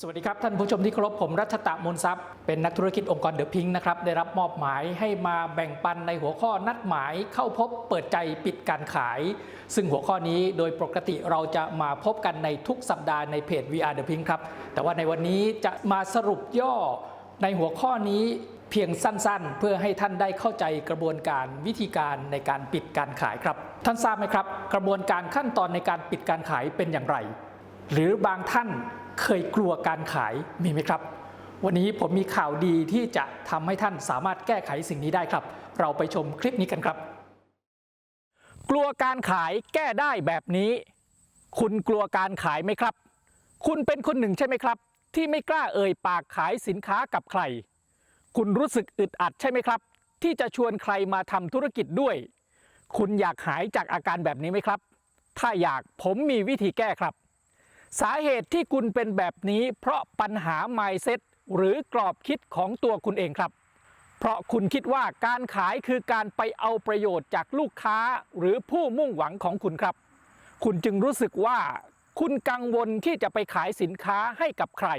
สวัสดีครับ ท่านผู้ชมที่เคารพผมรัชตะมูลทรัพย์เป็นนักธุรกิจองค์กรเดอะพิงค์นะครับ ได้รับมอบหมายให้มาแบ่งปันในหัวข้อนัดหมายเข้าพบเปิดใจปิดการขาย ซึ่งหัวข้อนี้โดยปกติเราจะมาพบกันในทุกสัปดาห์ในเพจ VR The Pink ครับ แต่ว่าในวันนี้จะมาสรุปย่อในหัวข้อนี้เพียงสั้นๆ เพื่อให้ท่านได้เข้าใจกระบวนการวิธีการในการปิดการขายครับ ท่านทราบไหมครับ กระบวนการขั้นตอนในการปิดการขายเป็นอย่างไร หรือบางท่าน เคยกลัวการขายมีไหมครับ วันนี้ผมมีข่าวดีที่จะทำให้ท่านสามารถแก้ไขสิ่งนี้ได้ครับ เราไปชมคลิปนี้กันครับ กลัวการขายแก้ได้แบบนี้ คุณกลัวการขายไหมครับ คุณเป็นคนหนึ่งใช่ไหมครับ ที่ไม่กล้าเอ่ยปากขายสินค้ากับใคร คุณรู้สึกอึดอัดใช่ไหมครับ ที่จะชวนใครมาทำธุรกิจด้วย คุณอยากหายจากอาการแบบนี้ไหมครับ ถ้าอยากผมมีวิธีแก้ครับ สาเหตุที่คุณเป็นแบบนี้ เพราะปัญหา mindset หรือกรอบคิดของตัวคุณเองครับ เพราะคุณคิดว่าการขายคือการไปเอาประโยชน์จากลูกค้าหรือผู้มุ่งหวังของคุณครับ คุณจึงรู้สึกว่า คุณกังวลที่จะไปขายสินค้าให้กับใคร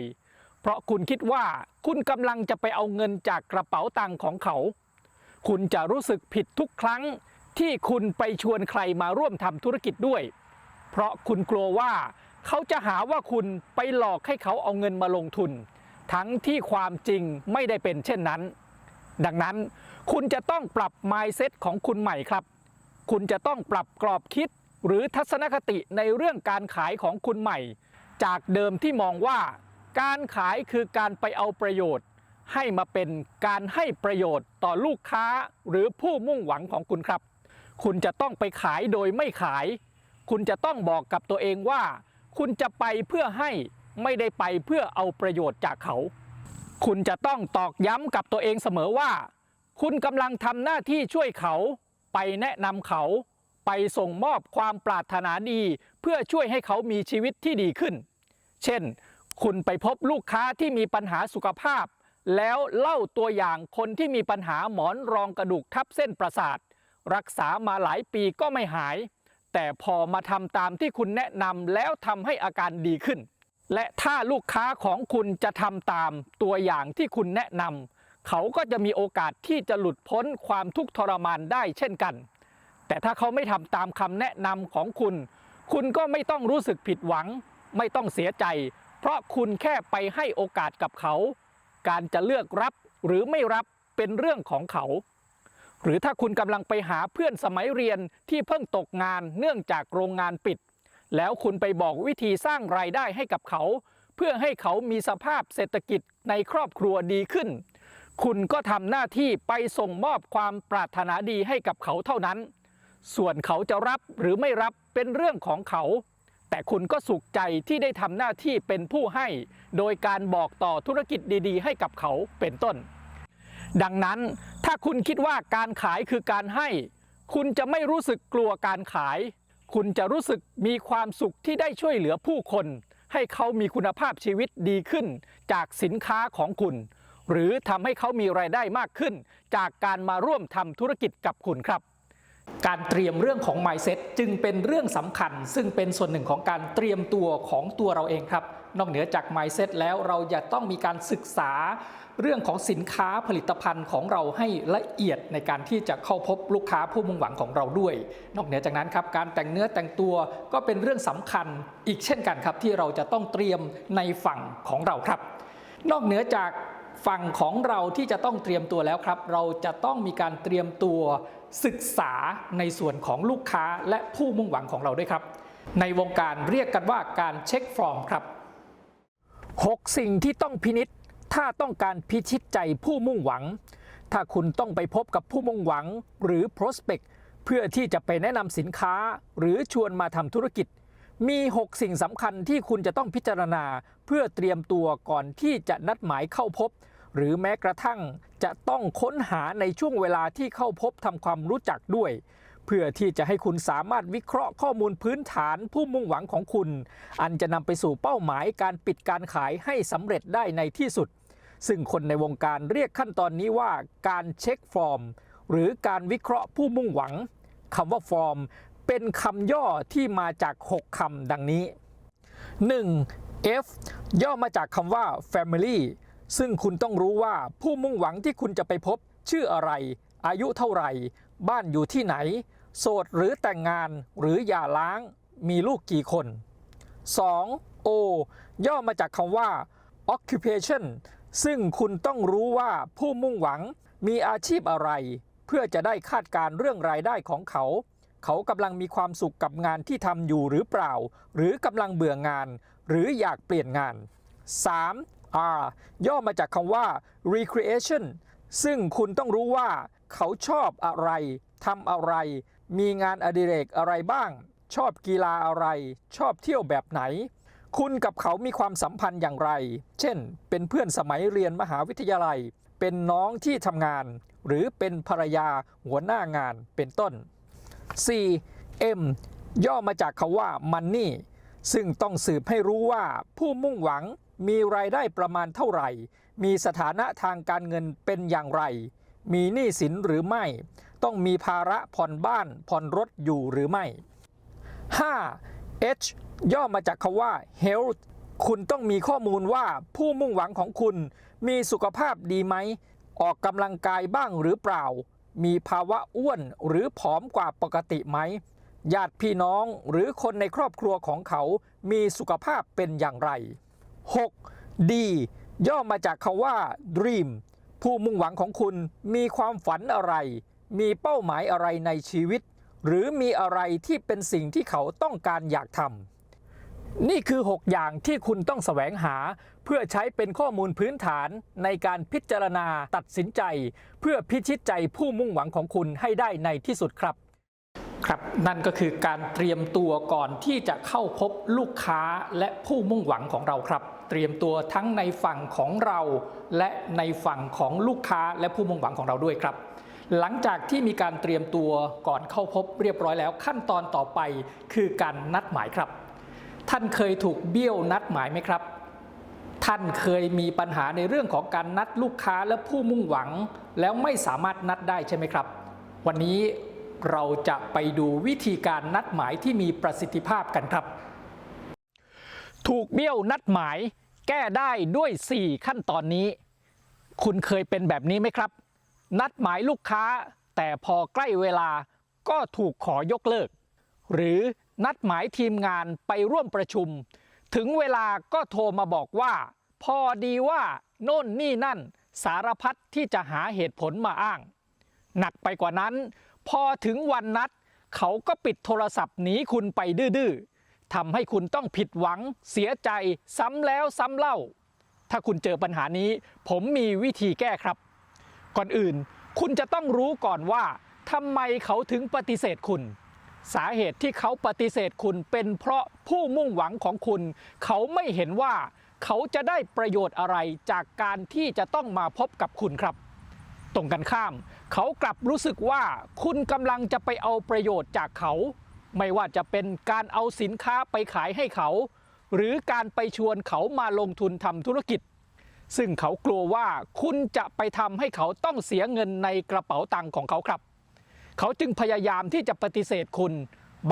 เพราะคุณคิดว่าคุณกำลังจะไปเอาเงินจากกระเป๋าตังค์ของเขา คุณจะรู้สึกผิดทุกครั้งที่คุณไปชวนใครมาร่วมทำธุรกิจด้วย เพราะคุณกลัวว่า เขาจะหาว่าคุณไปหลอกให้เขาเอาเงินมาลงทุน ทั้งที่ความจริงไม่ได้เป็นเช่นนั้น ดังนั้นคุณจะต้องปรับ mindset ของคุณใหม่ครับ คุณจะต้องปรับกรอบคิดหรือทัศนคติในเรื่องการขายของคุณใหม่ จากเดิมที่มองว่า การขายคือการไปเอาประโยชน์ ให้มาเป็นการให้ประโยชน์ต่อลูกค้าหรือผู้มุ่งหวังของคุณครับ คุณจะต้องไปขายโดยไม่ขาย คุณจะต้องบอกกับตัวเองว่า คุณจะไปเพื่อให้ไม่ได้ไปเพื่อเอาประโยชน์จากเขา คุณจะต้องตอกย้ำกับตัวเองเสมอว่า คุณกำลังทำหน้าที่ช่วยเขา ไปแนะนำเขา ไปส่งมอบความปรารถนาดี เพื่อช่วยให้เขามีชีวิตที่ดีขึ้น เช่น คุณไปพบลูกค้าที่มีปัญหาสุขภาพ แล้วเล่าตัวอย่างคนที่มีปัญหาหมอนรองกระดูกทับเส้นประสาท รักษามาหลายปีก็ไม่หาย แต่พอมาทำตามที่คุณแนะนำแล้วทำให้อาการดีขึ้น และถ้าลูกค้าของคุณจะทำตามตัวอย่างที่คุณแนะนำเขาก็จะมีโอกาสที่จะหลุดพ้นความทุกข์ทรมานได้เช่นกัน แต่ถ้าเขาไม่ทำตามคำแนะนำของคุณ คุณก็ไม่ต้องรู้สึกผิดหวัง ไม่ต้องเสียใจ เพราะคุณแค่ไปให้โอกาสกับเขา การจะเลือกรับหรือไม่รับเป็นเรื่องของเขา หรือถ้าคุณกำลังไปหาเพื่อนสมัยเรียนที่เพิ่งตกงานเนื่องจากโรงงานปิด แล้วคุณไปบอกวิธีสร้างรายได้ให้กับเขา เพื่อให้เขามีสภาพเศรษฐกิจในครอบครัวดีขึ้น คุณก็ทำหน้าที่ไปส่งมอบความปรารถนาดีให้กับเขาเท่านั้น ส่วนเขาจะรับหรือไม่รับเป็นเรื่องของเขา แต่คุณก็สุขใจที่ได้ทำหน้าที่เป็นผู้ให้ โดยการบอกต่อธุรกิจดี ๆ ให้กับเขาเป็นต้น ดังนั้นถ้าคุณคิดว่าการขายคือการให้ คุณจะไม่รู้สึกกลัวการขาย คุณจะรู้สึกมีความสุขที่ได้ช่วยเหลือผู้คน ให้เขามีคุณภาพชีวิตดีขึ้น จากสินค้าของคุณ หรือทำให้เขามีรายได้มากขึ้น จากการมาร่วมทำธุรกิจกับคุณครับการเตรียมเรื่องของ mindset จึงเป็นเรื่องสำคัญ ซึ่งเป็นส่วนหนึ่งของการเตรียมตัวของตัวเราเองครับ นอกเหนือจาก mindset แล้วเราจะต้องมีการศึกษา เรื่องของสินค้าผลิตภัณฑ์ของเราให้ละเอียดในการที่จะเข้าพบลูกค้าผู้มุ่งหวังของเราด้วย นอกเหนือจากนั้นครับการแต่งเนื้อแต่งตัวก็เป็นเรื่องสำคัญอีกเช่นกันครับที่เราจะต้องเตรียมในฝั่งของเราครับ นอกเหนือจากฝั่งของเราที่จะต้องเตรียมตัวแล้วครับ เราจะต้องมีการเตรียมตัวศึกษาในส่วนของลูกค้าและผู้มุ่งหวังของเราด้วยครับ ในวงการเรียกกันว่าการเช็คฟอร์มครับ 6 สิ่งที่ต้องพินิษ ถ้าต้องการพิชิตใจผู้มุ่งหวัง ถ้าคุณต้องไปพบกับผู้มุ่งหวังหรือ prospect เพื่อที่จะไปแนะนำสินค้าหรือชวนมาทำธุรกิจ มี 6 สิ่งสำคัญที่คุณจะต้องพิจารณาเพื่อเตรียมตัวก่อนที่จะนัดหมายเข้าพบ หรือแม้กระทั่งจะต้องค้นหาในช่วงเวลาที่เข้าพบทำความรู้จักด้วยเพื่อที่จะให้คุณสามารถวิเคราะห์ข้อมูลพื้นฐานผู้มุ่งหวังของคุณ อันจะนำไปสู่เป้าหมายการปิดการขายให้สำเร็จได้ในที่สุด ซึ่งคนในวงการเรียกขั้นตอนนี้ว่าการเช็คฟอร์ม หรือการวิเคราะห์ผู้มุ่งหวังคำว่าฟอร์ม เป็นคำย่อที่มาจาก 6คำดังนี้ 1. F ย่อมาจากคำว่า family ซึ่งคุณต้องรู้ว่าผู้มุ่งหวังที่คุณจะไปพบ ชื่ออะไร อายุเท่าไหร่ บ้านอยู่ที่ไหน โสดหรือแต่งงานหรือหย่าร้าง มีลูกกี่คน 2. O ย่อมาจากคำว่า occupation ซึ่งคุณต้องรู้ว่าผู้มุ่งหวังมีอาชีพอะไร เพื่อจะได้คาดการ์เรื่องรายได้ของเขา เขากำลังมีความสุขกับงานที่ทำอยู่หรือเปล่า หรือกำลังเบื่องาน หรืออยากเปลี่ยนงาน 3. R ย่อมาจากคำว่า recreation ซึ่งคุณต้องรู้ว่า เขาชอบอะไรทำอะไร มีงานอดิเรกอะไรบ้าง ชอบกีฬาอะไร ชอบเที่ยวแบบไหน คุณกับเขามีความสัมพันธ์อย่างไร เช่น เป็นเพื่อนสมัยเรียนมหาวิทยาลัย เป็นน้องที่ทำงาน หรือเป็นภรรยาหัวหน้างานเป็นต้น 4. M ย่อมาจากคำว่า money ซึ่งต้องสืบให้รู้ว่าผู้มุ่งหวังมีรายได้ประมาณเท่าไหร่ มีสถานะทางการเงินเป็นอย่างไร มีหนี้สินหรือไม่ ต้องมีภาระผ่อนบ้านผ่อนรถอยู่หรือไม่ 5. H ย่อมาจากคำว่า health คุณต้องมีข้อมูลว่าผู้มุ่งหวังของคุณ มีสุขภาพดีไหม ออกกำลังกายบ้างหรือเปล่า มีภาวะอ้วนหรือผอมกว่าปกติไหม ญาติพี่น้องหรือคนในครอบครัวของเขา มีสุขภาพเป็นอย่างไร 6. D ย่อมาจากคำว่า dream ผู้มุ่งหวังของคุณมีความฝันอะไร มีเป้าหมายอะไรในชีวิต หรือมีอะไรที่เป็นสิ่งที่เขาต้องการอยากทำนี่คือ 6 อย่างที่คุณต้องแสวงหา เพื่อใช้เป็นข้อมูลพื้นฐานในการพิจารณาตัดสินใจ เพื่อพิชิตใจผู้มุ่งหวังของคุณให้ได้ในที่สุดครับครับนั่นก็คือการเตรียมตัวก่อนที่จะเข้าพบลูกค้าและผู้มุ่งหวังของเราครับ เตรียมตัวทั้งในฝั่งของเรา และในฝั่งของลูกค้าและผู้มุ่งหวังของเราด้วยครับ หลังจากที่มีการเตรียมตัวก่อนเข้าพบเรียบร้อยแล้ว ขั้นตอนต่อไปคือการนัดหมายครับ ท่านเคยถูกเบี้ยวนัดหมายไหมครับ ท่านเคยมีปัญหาในเรื่องของการนัดลูกค้าและผู้มุ่งหวัง แล้วไม่สามารถนัดได้ใช่ไหมครับ วันนี้เราจะไปดูวิธีการนัดหมายที่มีประสิทธิภาพกันครับ ถูกเบี้ยวนัดหมาย แก้ได้ด้วย 4 ขั้นตอนนี้ คุณเคยเป็นแบบนี้ไหมครับ นัดหมายลูกค้า แต่พอใกล้เวลาก็ถูกขอยกเลิก หรือนัดหมายทีมงานไปร่วมประชุม ถึงเวลาก็โทรมาบอกว่า พอดีว่าโน่นนี่นั่น สารพัดที่จะหาเหตุผลมาอ้าง หนักไปกว่านั้น พอถึงวันนัด เขาก็ปิดโทรศัพท์หนีคุณไปดื้อๆทำให้คุณต้องผิดหวังเสียใจซ้ำแล้วซ้ำเล่า ถ้าคุณเจอปัญหานี้ ผมมีวิธีแก้ครับ ก่อนอื่น คุณจะต้องรู้ก่อนว่าทำไมเขาถึงปฏิเสธคุณ สาเหตุที่เขาปฏิเสธคุณเป็นเพราะผู้มุ่งหวังของคุณ เขาไม่เห็นว่าเขาจะได้ประโยชน์อะไรจากการที่จะต้องมาพบกับคุณครับ ตรงกันข้าม เขากลับรู้สึกว่าคุณกำลังจะไปเอาประโยชน์จากเขา ไม่ว่าจะเป็นการเอาสินค้าไปขายให้เขา หรือการไปชวนเขามาลงทุนทำธุรกิจ ซึ่งเขากลัวว่าคุณจะไปทำให้เขาต้องเสียเงินในกระเป๋าตังค์ของเขาครับ เขาจึงพยายามที่จะปฏิเสธคุณ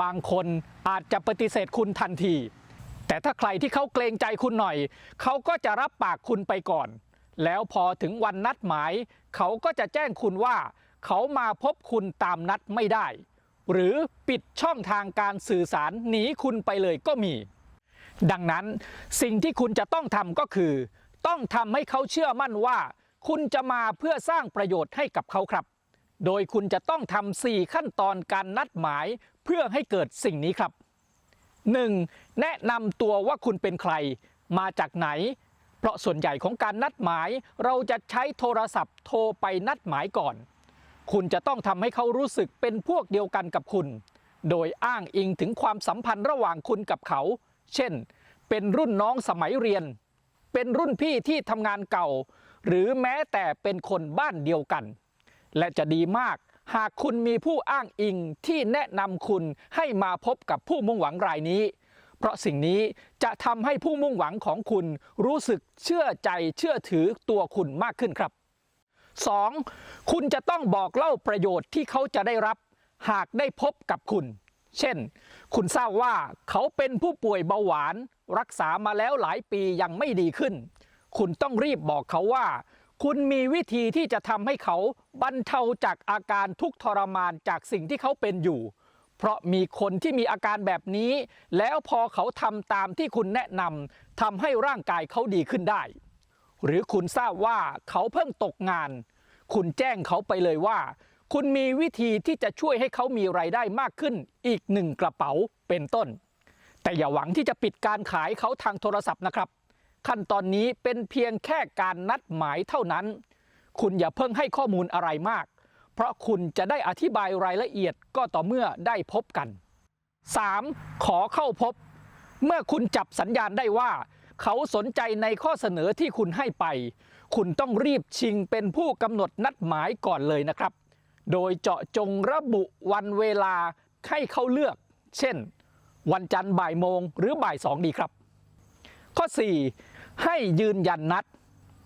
บางคนอาจจะปฏิเสธคุณทันที แต่ถ้าใครที่เขาเกรงใจคุณหน่อย เขาก็จะรับปากคุณไปก่อน แล้วพอถึงวันนัดหมาย เขาก็จะแจ้งคุณว่า เขามาพบคุณตามนัดไม่ได้ หรือปิดช่องทางการสื่อสารหนีคุณไปเลยก็มี ดังนั้นสิ่งที่คุณจะต้องทำก็คือ ต้องทำให้เขาเชื่อมั่นว่า คุณจะมาเพื่อสร้างประโยชน์ให้กับเขาครับ โดยคุณจะต้องทำสี่ขั้นตอนการนัดหมายเพื่อให้เกิดสิ่งนี้ครับ 1. แนะนำตัวว่าคุณเป็นใคร มาจากไหน เพราะส่วนใหญ่ของการนัดหมาย เราจะใช้โทรศัพท์โทรไปนัดหมายก่อน คุณจะต้องทำให้เขารู้สึกเป็นพวกเดียวกันกับคุณ โดยอ้างอิงถึงความสัมพันธ์ระหว่างคุณกับเขา เช่น เป็นรุ่นน้องสมัยเรียน เป็นรุ่นพี่ที่ทำงานเก่า หรือแม้แต่เป็นคนบ้านเดียวกัน และจะดีมากหากคุณมีผู้อ้างอิงที่แนะนำคุณให้มาพบกับผู้มุ่งหวังรายนี้ เพราะสิ่งนี้จะทำให้ผู้มุ่งหวังของคุณรู้สึกเชื่อใจเชื่อถือตัวคุณมากขึ้นครับ 2. คุณจะต้องบอกเล่าประโยชน์ที่เขาจะได้รับ หากได้พบกับคุณ เช่น คุณทราบว่าเขาเป็นผู้ป่วยเบาหวาน รักษามาแล้วหลายปียังไม่ดีขึ้น คุณต้องรีบบอกเขาว่า คุณมีวิธีที่จะทำให้เขาบรรเทาจากอาการทุกทรมานจากสิ่งที่เขาเป็นอยู่ เพราะมีคนที่มีอาการแบบนี้ แล้วพอเขาทำตามที่คุณแนะนำทำให้ร่างกายเขาดีขึ้นได้ หรือคุณทราบว่าเขาเพิ่งตกงาน คุณแจ้งเขาไปเลยว่า คุณมีวิธีที่จะช่วยให้เขามีไรายได้มากขึ้น อีกหนึ่งกระเป๋าเป็นต้น แต่อย่าหวังที่จะปิดการขายเขาทางโทรศัพท์นะครับ ขั้นตอนนี้เป็นเพียงแค่การนัดหมายเท่านั้น คุณอย่าเพิ่งให้ข้อมูลอะไรมาก เพราะคุณจะได้อธิบายรายละเอียดก็ต่อเมื่อได้พบกัน 3. ขอเข้าพบ เมื่อคุณจับสัญญาณได้ว่า เขาสนใจในข้อเสนอที่คุณให้ไป คุณต้องรีบชิงเป็นผู้กำหนดนัดหมายก่อนเลยนะครับ โดยเจาะจงระบุวันเวลาให้เขาเลือก เช่น วันจันทร์บ่ายโมงหรือบ่ายสองดีครับ ข้อ 4. ให้ยืนยันนัด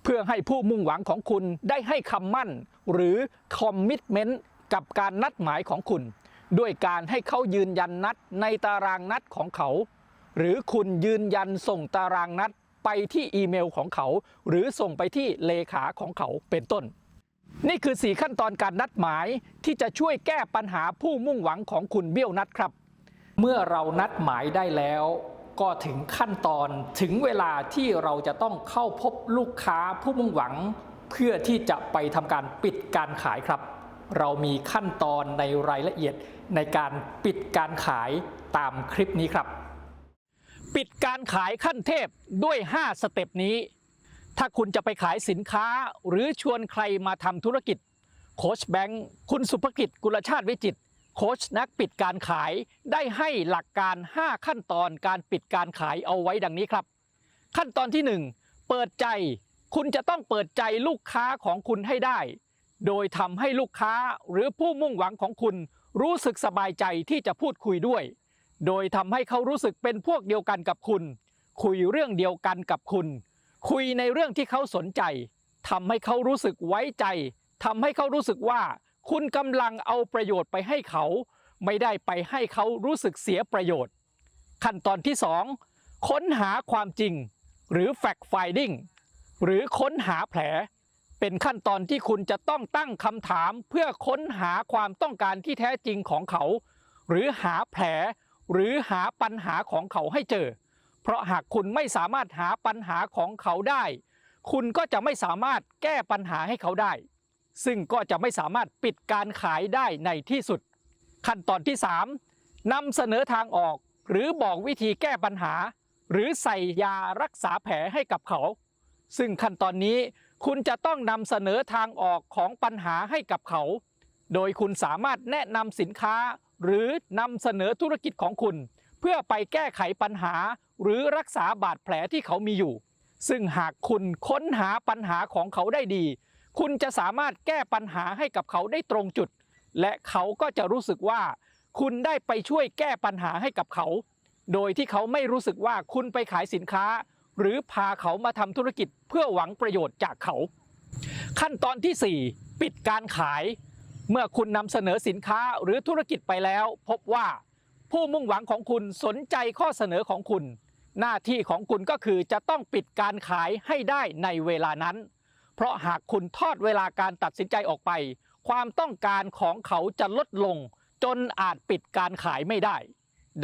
เพื่อให้ผู้มุ่งหวังของคุณได้ให้คำมั่น หรือคอมมิ t เมนต์กับการนัดหมายของคุณ ด้วยการให้เขายืนยันนัดในตารางนัดของเขา หรือคุณยืนยันส่งตารางนัดไปที่อีเมลของเขา หรือส่งไปที่เลขาของเขาเป็นต้น นี่คือ 4 ขั้นตอนการนัดหมายที่จะช่วยแก้ปัญหาผู้มุ่งหวังของคุณเบี้ยวนัดครับ เมื่อเรานัดหมายได้แล้ว ก็ถึงขั้นตอนถึงเวลาที่เราจะต้องเข้าพบลูกค้าผู้มุ่งหวัง เพื่อที่จะไปทำการปิดการขายครับ เรามีขั้นตอนในรายละเอียดในการปิดการขายตามคลิปนี้ครับ ปิดการขายขั้นเทพด้วย 5 สเต็ปนี้ ถ้าคุณจะไปขายสินค้าหรือชวนใครมาทำธุรกิจโคชแบงค์คุณสุภกิจกุลชาติวิจิต โค้ชนักปิดการขายได้ให้หลักการ 5 ขั้นตอนการปิดการขายเอาไว้ดังนี้ครับ ขั้นตอนที่ 1 เปิดใจ คุณจะต้องเปิดใจลูกค้าของคุณให้ได้ โดยทำให้ลูกค้าหรือผู้มุ่งหวังของคุณรู้สึกสบายใจที่จะพูดคุยด้วย โดยทำให้เขารู้สึกเป็นพวกเดียวกันกับคุณ คุยเรื่องเดียวกันกับคุณ คุยในเรื่องที่เขาสนใจทำให้เขารู้สึกไว้ใจทำให้เขารู้สึกว่า คุณกำลังเอาประโยชน์ไปให้เขา ไม่ได้ไปให้เขารู้สึกเสียประโยชน์ ขั้นตอนที่ 2 ค้นหาความจริง หรือ fact finding หรือค้นหาแผล เป็นขั้นตอนที่คุณจะต้องตั้งคำถามเพื่อค้นหาความต้องการที่แท้จริงของเขา หรือหาแผล หรือหาปัญหาของเขาให้เจอ เพราะหากคุณไม่สามารถหาปัญหาของเขาได้ คุณก็จะไม่สามารถแก้ปัญหาให้เขาได้ ซึ่งก็จะไม่สามารถปิดการขายได้ในที่สุด ขั้นตอนที่ 3นำเสนอทางออก หรือบอกวิธีแก้ปัญหา หรือใส่ยารักษาแผลให้กับเขา ซึ่งขั้นตอนนี้คุณจะต้องนำเสนอทางออกของปัญหาให้กับเขา โดยคุณสามารถแนะนำสินค้า หรือนำเสนอธุรกิจของคุณ เพื่อไปแก้ไขปัญหา หรือรักษาบาดแผลที่เขามีอยู่ ซึ่งหากคุณค้นหาปัญหาของเขาได้ดี คุณจะสามารถแก้ปัญหาให้กับเขาได้ตรงจุด และเขาก็จะรู้สึกว่า คุณได้ไปช่วยแก้ปัญหาให้กับเขา โดยที่เขาไม่รู้สึกว่าคุณไปขายสินค้า หรือพาเขามาทำธุรกิจเพื่อหวังประโยชน์จากเขา ขั้นตอนที่ 4 ปิดการขาย เมื่อคุณนำเสนอสินค้าหรือธุรกิจไปแล้ว พบว่า ผู้มุ่งหวังของคุณสนใจข้อเสนอของคุณ หน้าที่ของคุณก็คือจะต้องปิดการขายให้ได้ในเวลานั้น เพราะหากคุณทอดเวลาการตัดสินใจออกไป ความต้องการของเขาจะลดลง จนอาจปิดการขายไม่ได้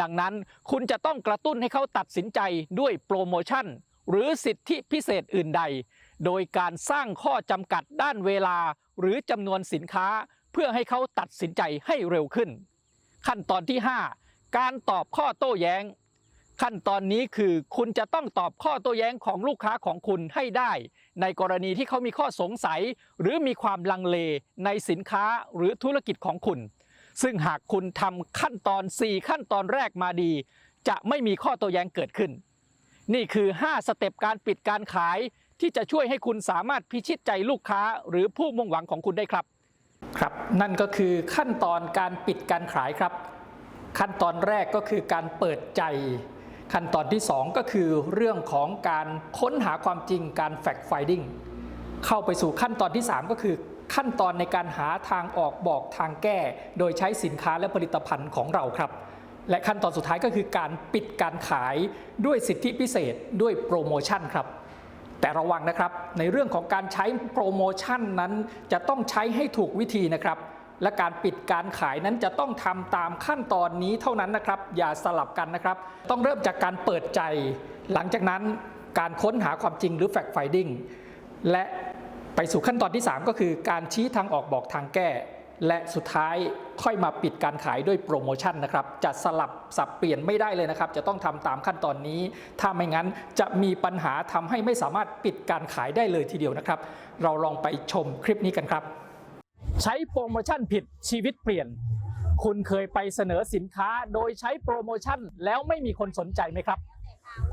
ดังนั้นคุณจะต้องกระตุ้นให้เขาตัดสินใจด้วยโปรโมชั่น หรือสิทธิพิเศษอื่นใด โดยการสร้างข้อจำกัดด้านเวลาหรือจำนวนสินค้า เพื่อให้เขาตัดสินใจให้เร็วขึ้น ขั้นตอนที่ 5 การตอบข้อโต้แย้ง ขั้นตอนนี้คือคุณจะต้องตอบข้อโต้แย้งของลูกค้าของคุณให้ได้ ในกรณีที่เขามีข้อสงสัย หรือมีความลังเลในสินค้าหรือธุรกิจของคุณ ซึ่งหากคุณทำขั้นตอน 4 ขั้นตอนแรกมาดี จะไม่มีข้อโต้แย้งเกิดขึ้น นี่คือ 5 สเต็ปการปิดการขาย ที่จะช่วยให้คุณสามารถพิชิตใจลูกค้า หรือผู้มุ่งหวังของคุณได้ครับ ครับ นั่นก็คือขั้นตอนการปิดการขายครับ ขั้นตอนแรกก็คือการเปิดใจ ขั้นตอนที่ 2 ก็คือเรื่องของการค้นหาความจริงการ fact finding เข้าไปสู่ขั้นตอนที่ 3 ก็คือขั้นตอนในการหาทางออกบอกทางแก้ โดยใช้สินค้าและผลิตภัณฑ์ของเราครับ และขั้นตอนสุดท้ายก็คือการปิดการขายด้วยสิทธิพิเศษด้วยโปรโมชั่นครับ แต่ระวังนะครับในเรื่องของการใช้โปรโมชั่นนั้นจะต้องใช้ให้ถูกวิธีนะครับ และการปิดการขายนั้นจะต้องทำตามขั้นตอนนี้เท่านั้นนะครับ อย่าสลับกันนะครับ ต้องเริ่มจากการเปิดใจ หลังจากนั้นการค้นหาความจริงหรือ fact finding และไปสู่ขั้นตอนที่ 3 ก็คือการชี้ทางออกบอกทางแก้ และสุดท้ายค่อยมาปิดการขายด้วยโปรโมชั่นนะครับ จะสลับสับเปลี่ยนไม่ได้เลยนะครับ จะต้องทำตามขั้นตอนนี้ ถ้าไม่งั้นจะมีปัญหาทำให้ไม่สามารถปิดการขายได้เลยทีเดียวนะครับ เราลองไปชมคลิปนี้กันครับ ใช้โปรโมชั่นผิดชีวิตเปลี่ยน คุณเคยไปเสนอสินค้าโดยใช้โปรโมชั่นแล้วไม่มีคนสนใจไหมครับ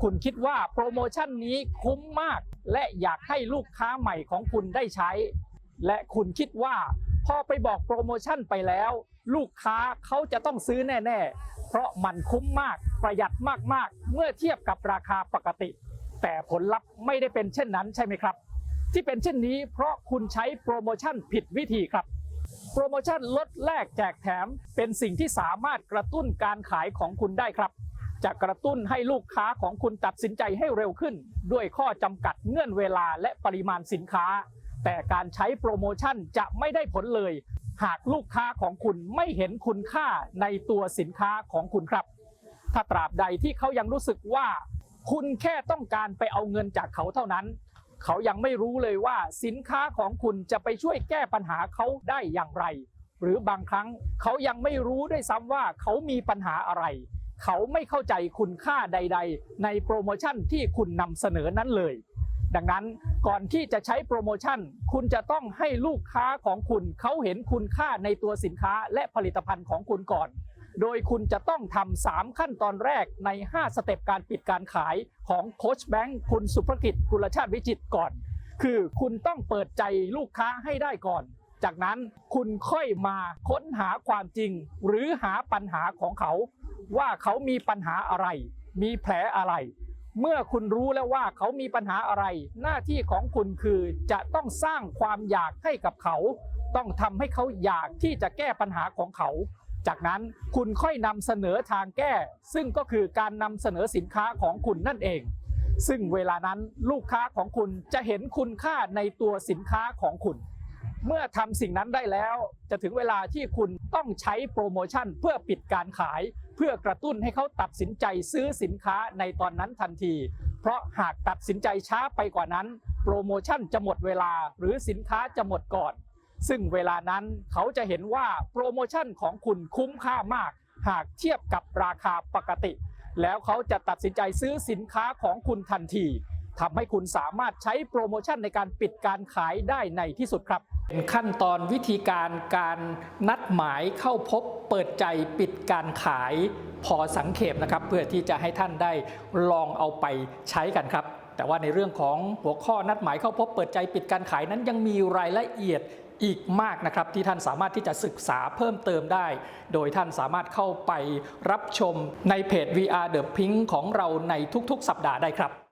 คุณคิดว่าโปรโมชั่นนี้คุ้มมาก และอยากให้ลูกค้าใหม่ของคุณได้ใช้ และคุณคิดว่าพอไปบอกโปรโมชั่นไปแล้ว ลูกค้าเขาจะต้องซื้อแน่ ๆ เพราะมันคุ้มมากประหยัดมากๆ เมื่อเทียบกับราคาปกติ แต่ผลลัพธ์ไม่ได้เป็นเช่นนั้นใช่ไหมครับ ที่เป็นเช่นนี้เพราะคุณใช้โปรโมชั่นผิดวิธีครับ โปรโมชั่นลดแลกแจกแถม เป็นสิ่งที่สามารถกระตุ้นการขายของคุณได้ครับ จะกระตุ้นให้ลูกค้าของคุณตัดสินใจให้เร็วขึ้น ด้วยข้อจำกัดเงื่อนเวลาและปริมาณสินค้า แต่การใช้โปรโมชั่นจะไม่ได้ผลเลย หากลูกค้าของคุณไม่เห็นคุณค่าในตัวสินค้าของคุณครับ ถ้าตราบใดที่เขายังรู้สึกว่า คุณแค่ต้องการไปเอาเงินจากเขาเท่านั้น เขายังไม่รู้เลยว่าสินค้าของคุณจะไปช่วยแก้ปัญหาเขาได้อย่างไร หรือบางครั้งเขายังไม่รู้ด้วยซ้ำว่าเขามีปัญหาอะไร เขาไม่เข้าใจคุณค่าใด ๆ ในโปรโมชั่นที่คุณนำเสนอนั้นเลย ดังนั้นก่อนที่จะใช้โปรโมชั่น คุณจะต้องให้ลูกค้าของคุณเขาเห็นคุณค่าในตัวสินค้าและผลิตภัณฑ์ของคุณก่อน โดยคุณจะต้องทำ3ขั้นตอนแรกใน 5 สเต็ปการปิดการขายของโค้ชแบงค์คุณสุภกิจกุลชาติวิจิตก่อน คือคุณต้องเปิดใจลูกค้าให้ได้ก่อน จากนั้นคุณค่อยมาค้นหาความจริง หรือหาปัญหาของเขา ว่าเขามีปัญหาอะไร มีแผลอะไรเมื่อคุณรู้แล้วว่าเขามีปัญหาอะไร หน้าที่ของคุณคือจะต้องสร้างความอยากให้กับเขา ต้องทำให้เขาอยากที่จะแก้ปัญหาของเขา จากนั้นคุณค่อยนำเสนอทางแก้ ซึ่งก็คือการนำเสนอสินค้าของคุณนั่นเอง ซึ่งเวลานั้นลูกค้าของคุณจะเห็นคุณค่าในตัวสินค้าของคุณ เมื่อทำสิ่งนั้นได้แล้ว จะถึงเวลาที่คุณต้องใช้โปรโมชั่นเพื่อปิดการขาย เพื่อกระตุ้นให้เขาตัดสินใจซื้อสินค้าในตอนนั้นทันที เพราะหากตัดสินใจช้าไปกว่านั้น โปรโมชั่นจะหมดเวลาหรือสินค้าจะหมดก่อน ซึ่งเวลานั้นเขาจะเห็นว่าโปรโมชั่นของคุณคุ้มค่ามาก หากเทียบกับราคาปกติ แล้วเขาจะตัดสินใจซื้อสินค้าของคุณทันทีทำให้คุณสามารถใช้โปรโมชั่นในการปิดการขายได้ในที่สุดครับเป็นขั้นตอนวิธีการการนัดหมายเข้าพบเปิดใจปิดการขายพอสังเขปนะครับ เพื่อที่จะให้ท่านได้ลองเอาไปใช้กันครับ แต่ว่าในเรื่องของหัวข้อนัดหมายเข้าพบเปิดใจปิดการขายนั้นยังมีรายละเอียด อีกมากนะครับที่ท่านสามารถที่จะศึกษาเพิ่มเติมได้ โดยท่านสามารถเข้าไปรับชมในเพจ VR The Pink ของเราในทุกๆ สัปดาห์ได้ครับ